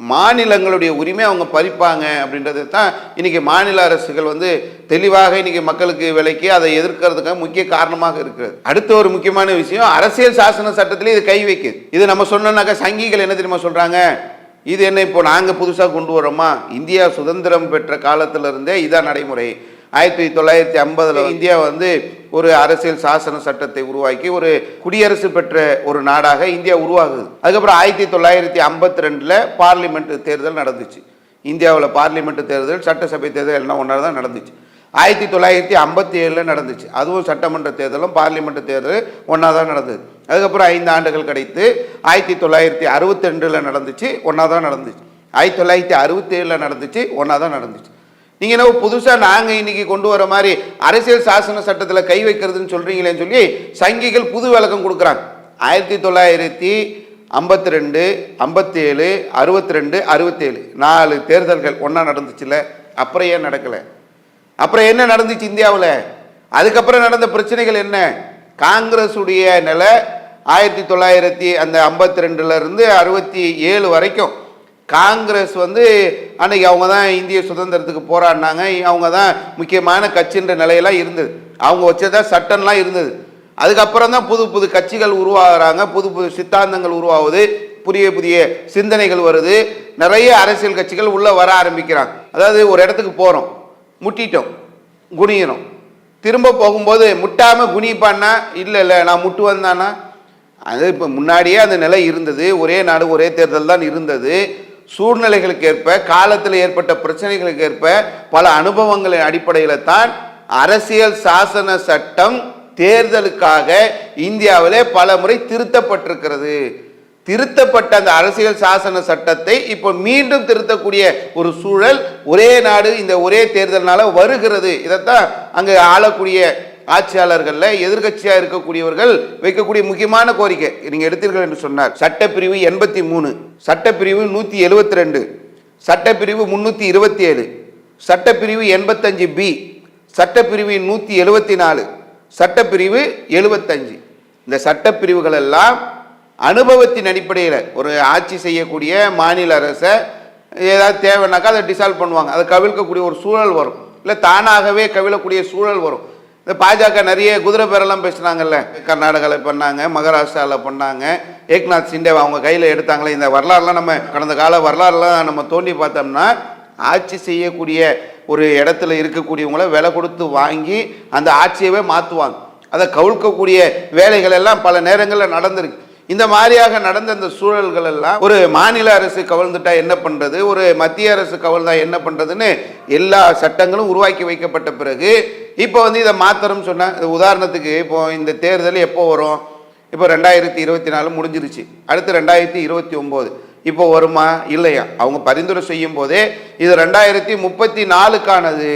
மாநிலங்களுடைய உரிமை அவங்க பறிப்பாங்க அப்படின்றது தான் இன்றைக்கி மாநில அரசுகள் வந்து தெளிவாக இன்றைக்கி மக்களுக்கு விலைக்கு அதை எதிர்க்கிறதுக்காக முக்கிய காரணமாக இருக்கிறது. அடுத்த ஒரு முக்கியமான விஷயம் அரசியல் சாசன சட்டத்திலே இது கை வைக்குது. இது நம்ம சொன்னோம்னாக்கா சங்கிகள் என்ன தெரியுமா சொல்கிறாங்க இது என்ன இப்போ நாங்கள் புதுசாக கொண்டு வரோமா இந்தியா சுதந்திரம் பெற்ற காலத்திலிருந்தே இதான் நடைமுறை. ஆயிரத்தி தொள்ளாயிரத்தி ஐம்பதில் இந்தியா வந்து ஒரு அரசியல் சாசன சட்டத்தை உருவாக்கி ஒரு குடியரசு பெற்ற ஒரு நாடாக இந்தியா உருவாகுது. அதுக்கப்புறம் ஆயிரத்தி தொள்ளாயிரத்தி ஐம்பத்தி ரெண்டில் பார்லிமெண்ட் தேர்தல் நடந்துச்சு. இந்தியாவில் பார்லிமெண்ட் தேர்தல் சட்டசபை தேர்தல் எல்லாம் ஒன்றா தான் நடந்துச்சு. ஆயிரத்தி தொள்ளாயிரத்தி ஐம்பத்தி ஏழில் நடந்துச்சு. அதுவும் சட்டமன்ற தேர்தலும் பார்லிமெண்ட் தேர்தல் ஒன்றா தான் நடந்தது. அதுக்கப்புறம் ஐந்து ஆண்டுகள் கிடைத்து ஆயிரத்தி தொள்ளாயிரத்தி அறுபத்தி ரெண்டில் நடந்துச்சு ஒன்றா தான் நடந்துச்சு. ஆயிரத்தி தொள்ளாயிரத்தி அறுபத்தி ஏழில் நடந்துச்சு ஒன்றா தான் நடந்துச்சு. நீங்கள் என்ன புதுசாக நாங்கள் இன்றைக்கி கொண்டு வர மாதிரி அரசியல் சாசன சட்டத்தில் கை வைக்கிறதுன்னு சொல்கிறீங்களேன்னு சொல்லி சங்கிகள் புது விளக்கம் கொடுக்குறாங்க. ஆயிரத்தி தொள்ளாயிரத்தி ஐம்பத்தி ரெண்டு ஐம்பத்தி ஏழு அறுபத்தி ரெண்டு அறுபத்தேழு. நாலு தேர்தல்கள் ஒன்றா நடந்துச்சுல்ல அப்புறம் ஏன் நடக்கலை? அப்புறம் என்ன நடந்துச்சு இந்தியாவில்? அதுக்கப்புறம் நடந்த பிரச்சனைகள் என்ன? காங்கிரஸுடைய நிலை ஆயிரத்தி தொள்ளாயிரத்தி அந்த ஐம்பத்தி ரெண்டுலேருந்து அறுபத்தி ஏழு வரைக்கும் காங்கிரஸ் வந்து அன்னைக்கு அவங்க தான் இந்திய சுதந்திரத்துக்கு போராடினாங்க. அவங்க தான் முக்கியமான கட்சின்ற நிலையெல்லாம் இருந்தது. அவங்க வச்சதா சட்டம்லாம் இருந்தது. அதுக்கப்புறம் தான் புது புது கட்சிகள் உருவாகுறாங்க. புது புது சித்தாந்தங்கள் உருவாகுது. புதிய புதிய சிந்தனைகள் வருது. நிறைய அரசியல் கட்சிகள் உள்ளே வர ஆரம்பிக்கிறாங்க. அதாவது ஒரு இடத்துக்கு போகிறோம் முட்டிட்டோம். குனியிறோம். திரும்ப போகும்போது முட்டாமல் குனிப்பான்னா இல்லை இல்லை நான் முட்டு வந்தானா அது இப்போ முன்னாடியே அந்த நிலை இருந்தது. ஒரே நாடு ஒரே தேர்தல் தான் இருந்தது. சூழ்நிலைகளுக்கு ஏற்ப காலத்தில் ஏற்பட்ட பிரச்சனைகளுக்கு ஏற்ப பல அனுபவங்களின் அடிப்படையில் தான் அரசியல் சாசன சட்டம் தேர்தலுக்காக இந்தியாவிலே பல முறை திருத்தப்பட்டிருக்கிறது. திருத்தப்பட்ட அந்த அரசியல் சாசன சட்டத்தை இப்போ மீண்டும் திருத்தக்கூடிய ஒரு சூழல் ஒரே நாடு இந்த ஒரே தேர்தல்னால வருகிறது. இதைத்தான் அங்கே ஆளக்கூடிய ஆட்சியாளர்களில் எதிர்க்கட்சியாக இருக்கக்கூடியவர்கள் வைக்கக்கூடிய முக்கியமான கோரிக்கை. நீங்கள் எடுத்தீர்கள் என்று சொன்னார். சட்டப்பிரிவு எண்பத்தி மூணு சட்டப்பிரிவு நூற்றி எழுபத்தி ரெண்டு சட்டப்பிரிவு முந்நூற்றி இருபத்தி ஏழு சட்டப்பிரிவு எண்பத்தஞ்சு பி சட்டப்பிரிவு நூற்றி எழுபத்தி நாலு சட்டப்பிரிவு எழுபத்தஞ்சு இந்த சட்டப்பிரிவுகள் எல்லாம் அனுபவத்தின் அடிப்படையில் ஒரு ஆட்சி செய்யக்கூடிய மாநில அரசை ஏதாவது தேவைன்னாக்கா அதை டிசால்வ் பண்ணுவாங்க. அதை கவிழ்க்கக்கூடிய ஒரு சூழல் வரும். இல்லை தானாகவே கவிழக்கூடிய சூழல் வரும். இந்த பாஜக நிறைய குதிரை பேரெல்லாம் பேசுனாங்கல்ல. கர்நாடகாவில் பண்ணாங்க மகாராஷ்டிராவில் பண்ணாங்க ஏக்நாத் சிண்டே அவங்க கையில் எடுத்தாங்களே இந்த வரலாறுலாம் நம்ம கடந்த கால வரலாறுலாம் நம்ம தோண்டி பார்த்தோம்னா ஆட்சி செய்யக்கூடிய ஒரு இடத்துல இருக்கக்கூடியவங்கள விலை கொடுத்து வாங்கி அந்த ஆட்சியவே மாற்றுவாங்க அதை கவிழ்க்கக்கூடிய வேலைகள் எல்லாம் பல நேரங்களில் நடந்திருக்கு. இந்த மாதிரியாக நடந்த அந்த சூழல்கள் எல்லாம் ஒரு மாநில அரசு கவர்ந்துட்டா என்ன பண்றது? ஒரு மத்திய அரசு கவர்ந்தா என்ன பண்றதுன்னு எல்லா சட்டங்களும் உருவாக்கி வைக்கப்பட்ட பிறகு இப்போ வந்து இதை மாத்திரம் சொன்னால் உதாரணத்துக்கு இப்போ இந்த தேர்தல் எப்போ வரும்? இப்போ ரெண்டாயிரத்தி இருபத்தி நாலு முடிஞ்சிருச்சு. அடுத்து ரெண்டாயிரத்தி இருபத்தி ஒம்போது. இப்போ வருமா? இல்லையா? அவங்க பரிந்துரை செய்யும் போதே இது ரெண்டாயிரத்தி முப்பத்தி நாலுக்கானது.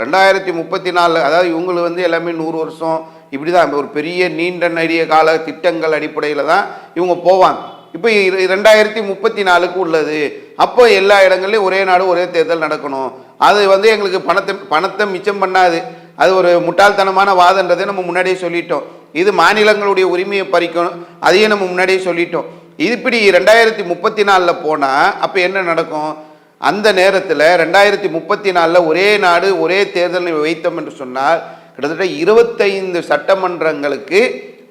ரெண்டாயிரத்தி முப்பத்தி நாலு அதாவது இவங்களுக்கு வந்து எல்லாமே நூறு வருஷம் இப்படி தான் ஒரு பெரிய நீண்ட நெடிய கால திட்டங்கள் அடிப்படையில் தான் இவங்க போவாங்க. இப்போ ரெண்டாயிரத்தி முப்பத்தி நாலுக்கு உள்ளது. அப்போ எல்லா இடங்கள்லையும் ஒரே நாடு ஒரே தேர்தல் நடக்கணும். அது வந்து எங்களுக்கு பணத்தை பணத்தை மிச்சம் பண்ணாது. அது ஒரு முட்டாள்தனமான வாதன்றதை நம்ம முன்னாடியே சொல்லிட்டோம். இது மாநிலங்களுடைய உரிமையை பறிக்கணும். அதையும் நம்ம முன்னாடியே சொல்லிட்டோம். இது இப்படி ரெண்டாயிரத்தி முப்பத்தி நாலில் போனால் அப்போ என்ன நடக்கும்? அந்த நேரத்தில் ரெண்டாயிரத்தி முப்பத்தி நாலில் ஒரே நாடு ஒரே தேர்தல் வைத்தோம் என்று சொன்னால் கிட்டத்தட்ட இருபத்தைந்து சட்டமன்றங்களுக்கு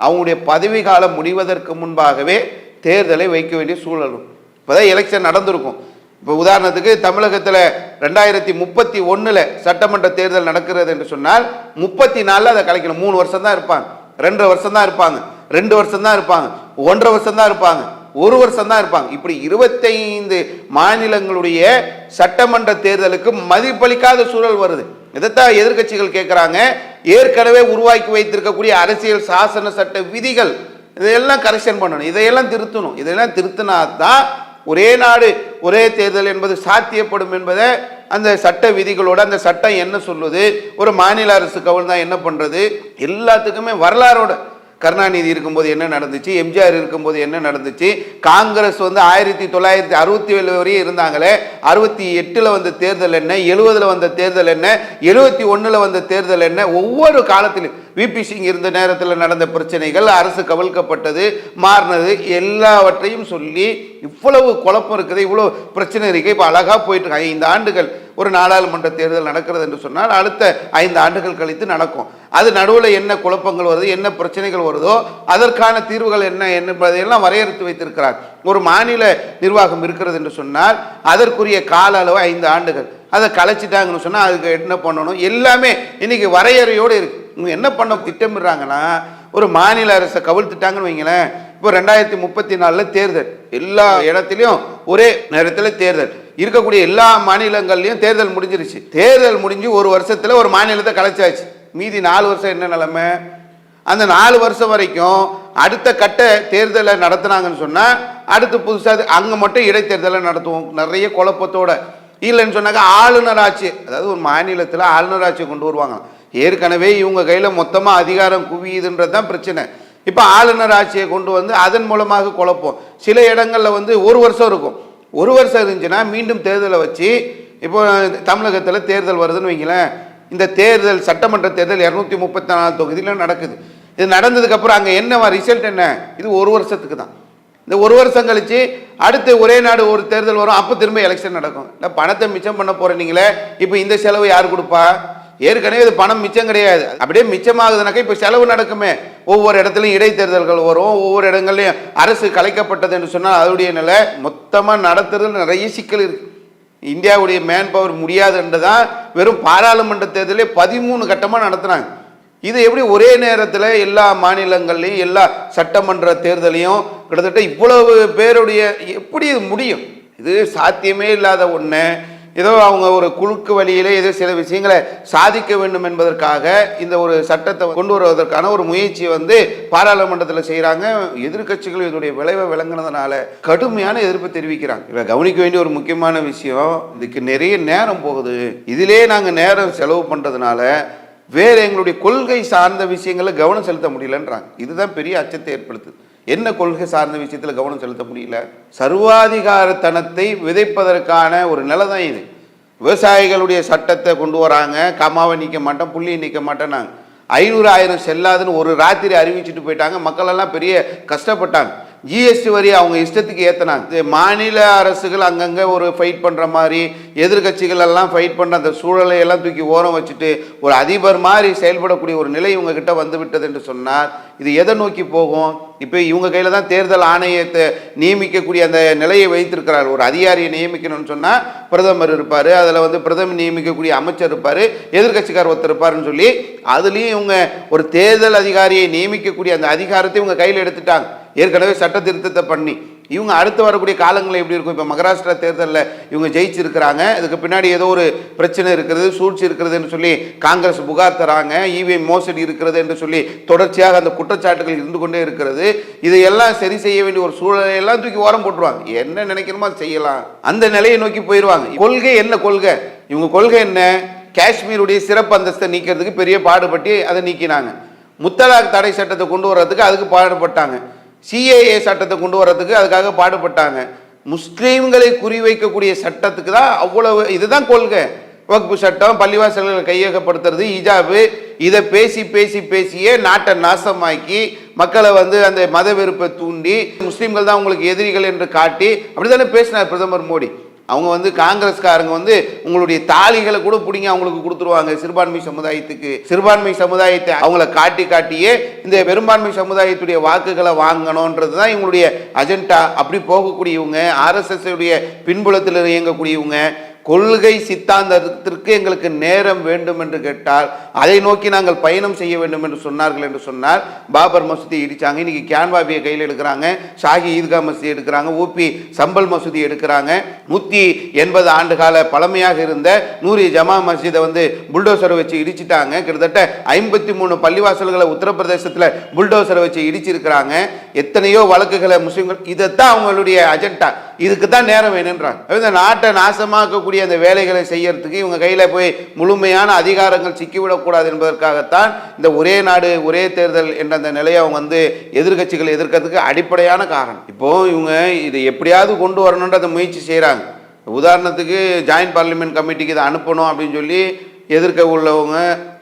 அவங்களுடைய பதவி காலம் முடிவதற்கு முன்பாகவே தேர்தலை வைக்க வேண்டிய சூழல் இப்போதான் எலெக்ஷன் நடந்திருக்கும். இப்போ உதாரணத்துக்கு தமிழகத்தில் ரெண்டாயிரத்தி முப்பத்தி ஒன்றில் சட்டமன்ற தேர்தல் நடக்கிறது என்று சொன்னால் முப்பத்தி நாலில் அதை கலைக்கணும். மூணு வருஷம் தான் இருப்பாங்க. ரெண்டு வருஷம் தான் இருப்பாங்க. ரெண்டு வருஷம் தான் இருப்பாங்க. ஒன்றரை வருஷம் தான் இருப்பாங்க. ஒரு வருஷம் தான் இருப்பாங்க. இப்படி இருபத்தைந்து மாநிலங்களுடைய சட்டமன்ற தேர்தலுக்கு மதிப்பளிக்காத சூழல் வருது. இதைத்தான் எதிர்க்கட்சிகள் கேட்குறாங்க. ஏற்கனவே உருவாக்கி வைத்திருக்கக்கூடிய அரசியல் சாசன சட்ட விதிகள் இதையெல்லாம் கரெக்ஷன் பண்ணணும். இதையெல்லாம் திருத்தணும். இதையெல்லாம் திருத்தினா தான் ஒரே நாடு ஒரே தேர்தல் என்பது சாத்தியப்படும் என்பதை அந்த சட்ட விதிகளோட அந்த சட்டம் என்ன சொல்லுது? ஒரு மாநில அரசு கவல் தான் என்ன பண்ணுறது எல்லாத்துக்குமே வரலாறோட கருணாநிதி இருக்கும்போது என்ன நடந்துச்சு? எம்ஜிஆர் இருக்கும்போது என்ன நடந்துச்சு? காங்கிரஸ் வந்து ஆயிரத்தி தொள்ளாயிரத்தி அறுபத்தி ஏழு வரையும் இருந்தாங்களே அறுபத்தி எட்டில் வந்த தேர்தல் என்ன? எழுபதில் வந்த தேர்தல் என்ன? எழுபத்தி ஒன்றில் வந்த தேர்தல் என்ன? ஒவ்வொரு காலத்திலும் விபி சிங் இருந்த நேரத்தில் நடந்த பிரச்சனைகள் அரசு கவிழ்க்கப்பட்டது மாறினது எல்லாவற்றையும் சொல்லி இவ்வளவு குழப்பம் இருக்குது இவ்வளோ பிரச்சனை இருக்குது இப்போ அழகாக போயிட்டு ஐந்து ஆண்டுகள் ஒரு நாடாளுமன்ற தேர்தல் நடக்கிறது என்று சொன்னால் அடுத்த ஐந்து ஆண்டுகள் கழித்து நடக்கும். அது நடுவில் என்ன குழப்பங்கள் வருது என்ன பிரச்சனைகள் வருதோ அதற்கான தீர்வுகள் என்ன என்பதையெல்லாம் வரையறுத்து வைத்திருக்கிறார். ஒரு மாநில நிர்வாகம் இருக்கிறது என்று சொன்னால் அதற்குரிய கால அளவு ஐந்து ஆண்டுகள். அதை கலைச்சிட்டாங்கன்னு சொன்னால் அதுக்கு என்ன பண்ணணும்? எல்லாமே இன்னைக்கு வரையறையோடு இருக்கு. இவங்க என்ன பண்ண திட்டமிடுறாங்கன்னா ஒரு மாநில அரசை கவிழ்த்துட்டாங்கன்னு வைங்களேன் இப்போ ரெண்டாயிரத்தி முப்பத்தி நாலில் தேர்தல். எல்லா இடத்துலையும் ஒரே நேரத்தில் தேர்தல். இருக்கக்கூடிய எல்லா மாநிலங்கள்லையும் தேர்தல் முடிஞ்சிருச்சு. தேர்தல் முடிஞ்சு ஒரு வருஷத்தில் ஒரு மாநிலத்தை கலைச்சாச்சு. மீதி நாலு வருஷம் என்ன நிலமை? அந்த நாலு வருஷம் வரைக்கும் அடுத்த கட்ட தேர்தலை நடத்துனாங்கன்னு சொன்னால் அடுத்து புதுசாக அங்கே மட்டும் இடைத்தேர்தலை நடத்துவோம். நிறைய குழப்பத்தோட. இல்லைன்னு சொன்னாக்கா ஆளுநர் ஆட்சி அதாவது ஒரு மாநிலத்தில் ஆளுநர் ஆட்சியை கொண்டு வருவாங்க ஏற்கனவே இவங்க கையில் மொத்தமாக அதிகாரம் குவியுதுன்றது தான் பிரச்சனை. இப்போ ஆளுநர் ஆட்சியை கொண்டு வந்து அதன் மூலமாக குழப்பம். சில இடங்களில் வந்து ஒரு வருஷம் இருக்கும். ஒரு வருஷம் இருந்துச்சுன்னா மீண்டும் தேர்தலை வச்சு இப்போ தமிழகத்தில் தேர்தல் வருதுன்னு வைங்களேன். இந்த தேர்தல் சட்டமன்ற தேர்தல் இரநூத்தி முப்பத்தி நாலு தொகுதியில் நடக்குது. இது நடந்ததுக்கப்புறம் அங்கே என்ன ரிசல்ட் என்ன? இது ஒரு வருஷத்துக்கு தான். இந்த ஒரு வருஷம் கழித்து அடுத்து ஒரே நாடு ஒரு தேர்தல் வரும் அப்போ திரும்ப எலெக்ஷன் நடக்கும். இல்லை பணத்தை மிச்சம் பண்ண போகிறீங்களே இப்போ இந்த செலவு யார் கொடுப்பா? ஏற்கனவே இது பணம் மிச்சம் கிடையாது. அப்படியே மிச்சமாகுதுனாக்கா இப்போ செலவு நடக்குமே. ஒவ்வொரு இடத்துலையும் இடைத்தேர்தல்கள் வரும். ஒவ்வொரு இடங்கள்லையும் அரசு கலைக்கப்பட்டது என்று சொன்னால் அதனுடைய நிலை மொத்தமாக நடத்துறதுல நிறைய சிக்கல் இருக்குது இந்தியாவுடைய மேன் பவர் முடியாதுன்று தான் வெறும் பாராளுமன்ற தேர்தலே பதிமூணு கட்டமாக நடத்துனாங்க இது எப்படி ஒரே நேரத்தில் எல்லா மாநிலங்கள்லையும் எல்லா சட்டமன்ற தேர்தலையும் கிட்டத்தட்ட இவ்வளவு பேருடைய எப்படி இது முடியும்? இது சாத்தியமே இல்லாத ஒன்று ஏதோ அவங்க ஒரு குழுக்கு வழியிலே ஏதோ சில விஷயங்களை சாதிக்க வேண்டும் என்பதற்காக இந்த ஒரு சட்டத்தை கொண்டு வருவதற்கான ஒரு முயற்சியை வந்து பாராளுமன்றத்தில் செய்கிறாங்க எதிர்கட்சிகள் இதனுடைய விளைவை விளங்குனதுனால கடுமையான எதிர்ப்பு தெரிவிக்கிறாங்க. இதில் கவனிக்க வேண்டிய ஒரு முக்கியமான விஷயம் இதுக்கு நிறைய நேரம் போகுது. இதிலே நாங்கள் நேரம் செலவு பண்ணுறதுனால வேறு எங்களுடைய கொள்கை சார்ந்த விஷயங்களில் கவனம் செலுத்த முடியலன்றாங்க. இதுதான் பெரிய அச்சத்தை ஏற்படுத்துது. என்ன கொள்கை சார்ந்த விஷயத்தில் கவனம் செலுத்த முடியல? சர்வாதிகாரத்தனத்தை விதைப்பதற்கான ஒரு நிலை தான் இது. விவசாயிகளுடைய சட்டத்தை கொண்டு வராங்க. கமாவை நிற்க மாட்டோம் புள்ளியை நிற்க மாட்டேன்னாங்க ஐநூறு ஆயிரம் செல்லாதுன்னு ஒரு ராத்திரி அறிவிச்சுட்டு போயிட்டாங்க. மக்கள் எல்லாம் பெரிய கஷ்டப்பட்டாங்க. ஜிஎஸ்டி வரி அவங்க இஷ்டத்துக்கு ஏற்றினாங்க இது மாநில அரசுகள் அங்கங்கே ஒரு ஃபைட் பண்ணுற மாதிரி எதிர்க்கட்சிகள் எல்லாம் ஃபைட் பண்ணுற அந்த சூழலை எல்லாம் தூக்கி ஓரம் வச்சுட்டு ஒரு அதிபர் மாதிரி செயல்படக்கூடிய ஒரு நிலை இவங்ககிட்ட வந்து விட்டது என்று சொன்னால் இது எதை நோக்கி போகும்? இப்போ இவங்க கையில் தான் தேர்தல் ஆணையத்தை நியமிக்கக்கூடிய அந்த நிலையை வைத்திருக்கிறார். ஒரு அதிகாரியை நியமிக்கணும்னு சொன்னால் பிரதமர் இருப்பார். அதில் வந்து பிரதமர் நியமிக்கக்கூடிய அமைச்சர் இருப்பார். எதிர்க்கட்சிக்கார் ஒருத்தர் இருப்பாருன்னு சொல்லி அதுலேயும் இவங்க ஒரு தேர்தல் அதிகாரியை நியமிக்கக்கூடிய அந்த அதிகாரத்தை இவங்க கையில் எடுத்துட்டாங்க. ஏற்கனவே சட்ட திருத்தத்தை பண்ணி. இவங்க அடுத்து வரக்கூடிய காலங்களில் எப்படி இருக்கும்? இப்போ மகாராஷ்டிரா தேர்தலில் இவங்க ஜெயிச்சிருக்கிறாங்க. இதுக்கு பின்னாடி ஏதோ ஒரு பிரச்சனை இருக்கிறது சூழ்ச்சி இருக்கிறதுன்னு சொல்லி காங்கிரஸ் புகார் தராங்க. இவிஎம் மோசடி இருக்கிறது என்று சொல்லி தொடர்ச்சியாக அந்த குற்றச்சாட்டுகள் இருந்து கொண்டே இருக்கிறது. இதையெல்லாம் சரி செய்ய வேண்டிய ஒரு சூழலையெல்லாம் தூக்கி ஓரம் போட்டுருவாங்க. என்ன நினைக்கணுமோ அது செய்யலாம். அந்த நிலையை நோக்கி போயிடுவாங்க கொள்கை என்ன கொள்கை? இவங்க கொள்கை என்ன? காஷ்மீருடைய சிறப்பு அந்தஸ்தை நீக்கிறதுக்கு பெரிய பாடுபட்டு அதை நீக்கினாங்க. முத்தலாக் தடை சட்டத்தை கொண்டு வர்றதுக்கு அதுக்கு பாடுபட்டாங்க. சிஏஏ சட்டத்தை கொண்டு வர்றதுக்கு அதுக்காக பாடுபட்டாங்க. முஸ்லீம்களை குறிவைக்கக்கூடிய சட்டத்துக்கு தான் அவ்வளவு இதுதான் கொள்கை. வகுப்பு சட்டம் பள்ளிவாசல்களை கையகப்படுத்துறது இஜாபு இதை பேசி பேசி பேசியே நாட்டை நாசமாக்கி மக்களை வந்து அந்த மத வெறுப்பை தூண்டி முஸ்லீம்கள் தான் உங்களுக்கு எதிரிகள் என்று காட்டி அப்படி தானே பேசினார் பிரதமர் மோடி. அவங்க வந்து காங்கிரஸ்காரங்க வந்து உங்களுடைய தாலிகளை கூட பிடிங்க அவங்களுக்கு கொடுத்துருவாங்க. சிறுபான்மை சமுதாயத்துக்கு. சிறுபான்மை சமுதாயத்தை அவங்கள காட்டி காட்டியே இந்த பெரும்பான்மை சமுதாயத்துடைய வாக்குகளை வாங்கணுன்றது தான் இவங்களுடைய அஜெண்டா அப்படி போகக்கூடியவங்க ஆர்எஸ்எஸ் உடைய பின்புலத்தில் இயங்கக்கூடியவங்க கொள்கை சித்தாந்தத்திற்கு எங்களுக்கு நேரம் வேண்டும் என்று கேட்டால் அதை நோக்கி நாங்கள் பயணம் செய்ய வேண்டும் என்று சொன்னார்கள் என்று சொன்னார். பாபர் மசூதி இடித்தாங்க இன்னைக்கு கேன்வாபியை கையில் எடுக்கிறாங்க. ஷாஹி ஈத்கா மசூதி எடுக்கிறாங்க. ஊபி சம்பல் மசூதி எடுக்கிறாங்க. நூற்றி எண்பது ஆண்டு கால பழமையாக இருந்த நூறு ஜமா மஸ்ஜிதை வந்து புல்டோசரை வச்சு இடிச்சிட்டாங்க. கிட்டத்தட்ட ஐம்பத்தி மூணு பள்ளிவாசல்களை உத்தரப்பிரதேசத்தில் புல்டோசரை வச்சு இடிச்சிருக்கிறாங்க. எத்தனையோ வழக்குகளை முஸ்லீம்கள் இதைத்தான் அவங்களுடைய அஜெண்டா. இதுக்கு தான் நேரம் வேணுன்றாங்க இந்த நாட்டை நாசமாக்கக்கூடிய அந்த வேலைகளை செய்யறதுக்கு இவங்க கையில் போய் முழுமையான அதிகாரங்கள் சிக்கிவிடக்கூடாது என்பதற்காகத்தான் இந்த ஒரே நாடு ஒரே தேர்தல் என்ற அந்த நிலையை அவங்க வந்து எதிர்கட்சிகள் எதிர்க்கிறதுக்கு அடிப்படையான காரணம். இப்போ இவங்க இதை எப்படியாவது கொண்டு வரணுன்ற அந்த முயற்சி செய்கிறாங்க உதாரணத்துக்கு ஜாயின்ட் பார்லிமெண்ட் கமிட்டிக்கு இதை அனுப்பணும் அப்படின்னு சொல்லி எதிர்க்க உள்ளவங்க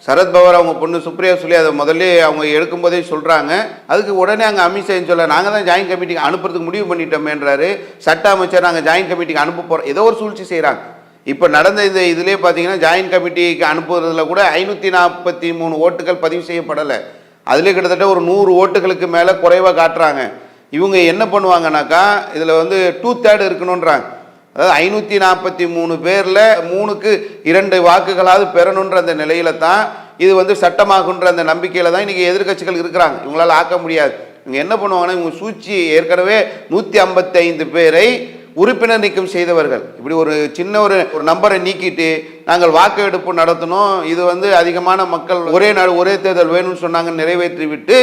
சரத்பவர் அவங்க பொண்ணு சுப்ரியா சொல்லி அதை முதல்ல அவங்க எடுக்கும்போதே சொல்கிறாங்க அதுக்கு உடனே அங்கே அமித்ஷா சொல்ல நாங்கள் தான் ஜாயின்ட் கமிட்டிக்கு அனுப்புறதுக்கு முடிவு பண்ணிட்டோமேன்றாரு. சட்ட அமைச்சர் நாங்கள் ஜாயின்ட் கமிட்டிக்கு அனுப்ப போகிறோம் ஏதோ ஒரு சூழ்ச்சி செய்கிறாங்க இப்போ நடந்த இந்த இதுலேயே பார்த்தீங்கன்னா ஜாயின்ட் கமிட்டிக்கு அனுப்புறதுல கூட ஐநூற்றி நாற்பத்தி மூணு ஓட்டுகள் பதிவு செய்யப்படலை. அதிலே கிட்டத்தட்ட ஒரு நூறு ஓட்டுகளுக்கு மேலே குறைவாக காட்டுறாங்க. இவங்க என்ன பண்ணுவாங்கனாக்கா இதில் வந்து டூ தேர்டு இருக்கணுன்றாங்க அதாவது ஐநூற்றி நாற்பத்தி மூணு பேரில் மூணுக்கு இரண்டு வாக்குகளாவது பெறணுன்ற அந்த நிலையில தான் இது வந்து சட்டமாகுன்ற அந்த நம்பிக்கையில் தான் இன்றைக்கி எதிர்கட்சிகள் இருக்கிறாங்க. இவங்களால் ஆக்க முடியாது. இவங்க என்ன பண்ணுவாங்கன்னா இவங்க சூழ்ச்சி ஏற்கனவே நூற்றி ஐம்பத்தைந்து பேரை உறுப்பினர் நீக்கம் செய்தவர்கள். இப்படி ஒரு சின்ன ஒரு ஒரு நம்பரை நீக்கிட்டு நாங்கள் வாக்கெடுப்பு நடத்தணும். இது வந்து அதிகமான மக்கள் ஒரே நாடு ஒரே தேர்தல் வேணும்னு சொன்னாங்க நிறைவேற்றி விட்டு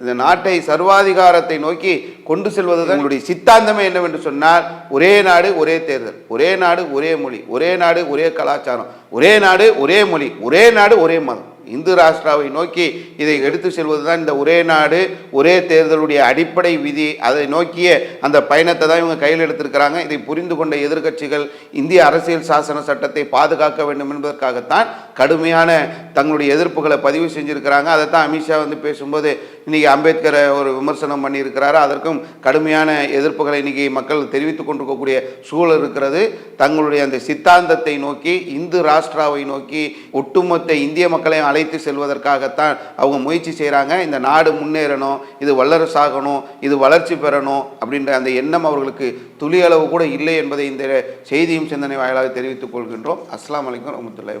இந்த நாட்டை சர்வாதிகாரத்தை நோக்கி கொண்டு செல்வது தான் எங்களுடைய சித்தாந்தமே என்னவென்று சொன்னால் ஒரே நாடு ஒரே தேர்தல். ஒரே நாடு ஒரே மொழி. ஒரே நாடு ஒரே கலாச்சாரம். ஒரே நாடு ஒரே மொழி. ஒரே நாடு ஒரே மதம். இந்து ராஷ்டிராவை நோக்கி இதை எடுத்து செல்வது தான் இந்த ஒரே நாடு ஒரே தேர்தலுடைய அடிப்படை விதி. அதை நோக்கிய அந்த பயணத்தை தான் இவங்க கையில் எடுத்திருக்கிறாங்க. இதை புரிந்து கொண்ட எதிர்க்கட்சிகள் இந்திய அரசியல் சாசன சட்டத்தை பாதுகாக்க வேண்டும் என்பதற்காகத்தான் கடுமையான தங்களுடைய எதிர்ப்புகளை பதிவு செஞ்சுருக்கிறாங்க. அதை தான் அமித்ஷா வந்து பேசும்போது இன்றைக்கி அம்பேத்கரை ஒரு விமர்சனம் பண்ணியிருக்கிறாரு. அதற்கும் கடுமையான எதிர்ப்புகளை இன்றைக்கி மக்கள் தெரிவித்து கொண்டிருக்கக்கூடிய சூழல் இருக்கிறது. தங்களுடைய அந்த சித்தாந்தத்தை நோக்கி இந்து ராஷ்டிராவை நோக்கி ஒட்டுமொத்த இந்திய மக்களையும் அழைத்து செல்வதற்காகத்தான் அவங்க முயற்சி செய்கிறாங்க இந்த நாடு முன்னேறணும் இது வல்லரசாகணும் இது வளர்ச்சி பெறணும் அப்படின்ற அந்த எண்ணம் அவர்களுக்கு துளி அளவு கூட இல்லை என்பதை இந்த செய்தியும் சிந்தனை வாயிலாக தெரிவித்துக் கொள்கின்றோம். அஸ்லாம் வலைக்கம் வரமத்துல்லாஹி